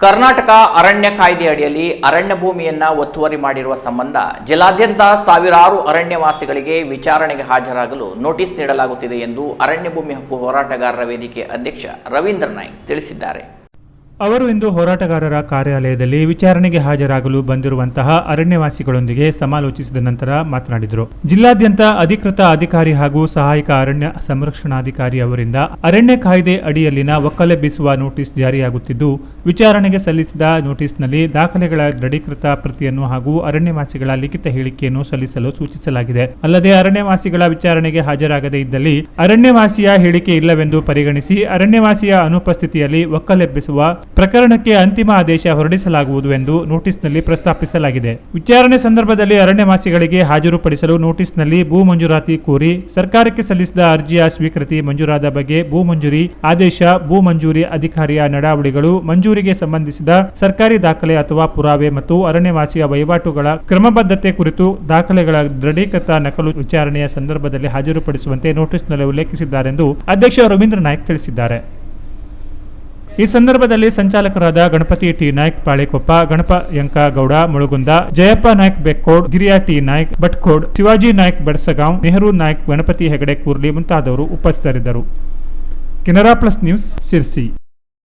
ಕರ್ನಾಟಕ ಅರಣ್ಯ ಕಾಯ್ದೆ ಅಡಿಯಲ್ಲಿ ಅರಣ್ಯ ಭೂಮಿಯನ್ನ ಒತ್ತುವರಿ ಮಾಡಿರುವ ಸಂಬಂಧ ಜಿಲ್ಲಾದ್ಯಂತ ಸಾವಿರಾರು ಅರಣ್ಯವಾಸಿಗಳಿಗೆ ವಿಚಾರಣೆಗೆ ಹಾಜರಾಗಲು ನೋಟಿಸ್ ನೀಡಲಾಗುತ್ತಿದೆ ಎಂದು ಅರಣ್ಯ ಭೂಮಿ ಹಕ್ಕು ಹೋರಾಟಗಾರರ ವೇದಿಕೆ ಅಧ್ಯಕ್ಷ ರವೀಂದ್ರ ನಾಯ್ಕ್ ತಿಳಿಸಿದ್ದಾರೆ. ಅವರು ಇಂದು ಹೋರಾಟಗಾರರ ಕಾರ್ಯಾಲಯದಲ್ಲಿ ವಿಚಾರಣೆಗೆ ಹಾಜರಾಗಲು ಬಂದಿರುವಂತಹ ಅರಣ್ಯವಾಸಿಗಳೊಂದಿಗೆ ಸಮಾಲೋಚಿಸಿದ ನಂತರ ಮಾತನಾಡಿದರು. ಜಿಲ್ಲಾದ್ಯಂತ ಅಧಿಕೃತ ಅಧಿಕಾರಿ ಹಾಗೂ ಸಹಾಯಕ ಅರಣ್ಯ ಸಂರಕ್ಷಣಾಧಿಕಾರಿ ಅವರಿಂದ ಅರಣ್ಯ ಕಾಯ್ದೆ ಅಡಿಯಲ್ಲಿನ ಒಕ್ಕಲೆಬ್ಬಿಸುವ ನೋಟಿಸ್ ಜಾರಿಯಾಗುತ್ತಿದ್ದು, ವಿಚಾರಣೆಗೆ ಸಲ್ಲಿಸಿದ ನೋಟಿಸ್ನಲ್ಲಿ ದಾಖಲೆಗಳ ದೃಢೀಕೃತ ಪ್ರತಿಯನ್ನು ಹಾಗೂ ಅರಣ್ಯವಾಸಿಗಳ ಲಿಖಿತ ಹೇಳಿಕೆಯನ್ನು ಸಲ್ಲಿಸಲು ಸೂಚಿಸಲಾಗಿದೆ. ಅಲ್ಲದೆ ಅರಣ್ಯವಾಸಿಗಳ ವಿಚಾರಣೆಗೆ ಹಾಜರಾಗದೇ ಇದ್ದಲ್ಲಿ ಅರಣ್ಯವಾಸಿಯ ಹೇಳಿಕೆ ಇಲ್ಲವೆಂದು ಪರಿಗಣಿಸಿ ಅರಣ್ಯವಾಸಿಯ ಅನುಪಸ್ಥಿತಿಯಲ್ಲಿ ಒಕ್ಕಲೆಬ್ಬಿಸುವ ಪ್ರಕರಣಕ್ಕೆ ಅಂತಿಮ ಆದೇಶ ಹೊರಡಿಸಲಾಗುವುದು ಎಂದು ನೋಟಿಸ್ನಲ್ಲಿ ಪ್ರಸ್ತಾಪಿಸಲಾಗಿದೆ. ವಿಚಾರಣೆ ಸಂದರ್ಭದಲ್ಲಿ ಅರಣ್ಯವಾಸಿಗಳಿಗೆ ಹಾಜರುಪಡಿಸಲು ನೋಟಿಸ್ನಲ್ಲಿ ಭೂ ಮಂಜೂರಾತಿ ಕೋರಿ ಸರ್ಕಾರಕ್ಕೆ ಸಲ್ಲಿಸಿದ ಅರ್ಜಿಯ ಸ್ವೀಕೃತಿ ಮಂಜೂರಾದ ಬಗ್ಗೆ ಭೂ ಮಂಜೂರಿ ಆದೇಶ, ಭೂ ಮಂಜೂರಿ ಅಧಿಕಾರಿಯ ನಡಾವಳಿಗಳು, ಮಂಜೂರಿಗೆ ಸಂಬಂಧಿಸಿದ ಸರ್ಕಾರಿ ದಾಖಲೆ ಅಥವಾ ಪುರಾವೆ ಮತ್ತು ಅರಣ್ಯವಾಸಿಯ ವಹಿವಾಟುಗಳ ಕ್ರಮಬದ್ಧತೆ ಕುರಿತು ದಾಖಲೆಗಳ ದೃಢೀಕೃತ ನಕಲು ವಿಚಾರಣೆಯ ಸಂದರ್ಭದಲ್ಲಿ ಹಾಜರುಪಡಿಸುವಂತೆ ನೋಟಿಸ್ನಲ್ಲಿ ಉಲ್ಲೇಖಿಸಿದ್ದಾರೆಂದು ಅಧ್ಯಕ್ಷ ರವೀಂದ್ರ ನಾಯ್ಕ ತಿಳಿಸಿದ್ದಾರೆ. ಈ ಸಂದರ್ಭದಲ್ಲಿ ಸಂಚಾಲಕರಾದ ಗಣಪತಿ ಟಿ. ನಾಯ್ಕ್ ಪಾಳೆಕೊಪ್ಪ, ಗಣಪ ಯಂಕ ಗೌಡ ಮುಳುಗುಂದ, ಜಯಪ್ಪ ನಾಯ್ಕ್ ಬೆಕ್ಕೋಡ್, ಗಿರಿಯಾ ಟಿ. ನಾಯ್ಕ್ ಭಟ್ಕೋಡ್, ಶಿವಾಜಿ ನಾಯ್ಕ್ ಬೆಡಸಗಾಂವ್, ನೆಹರು ನಾಯ್ಕ್, ಗಣಪತಿ ಹೆಗಡೆ ಕೂರ್ಲಿ ಮುಂತಾದವರು ಉಪಸ್ಥಿತರಿದ್ದರು. Canara plus news Sirsi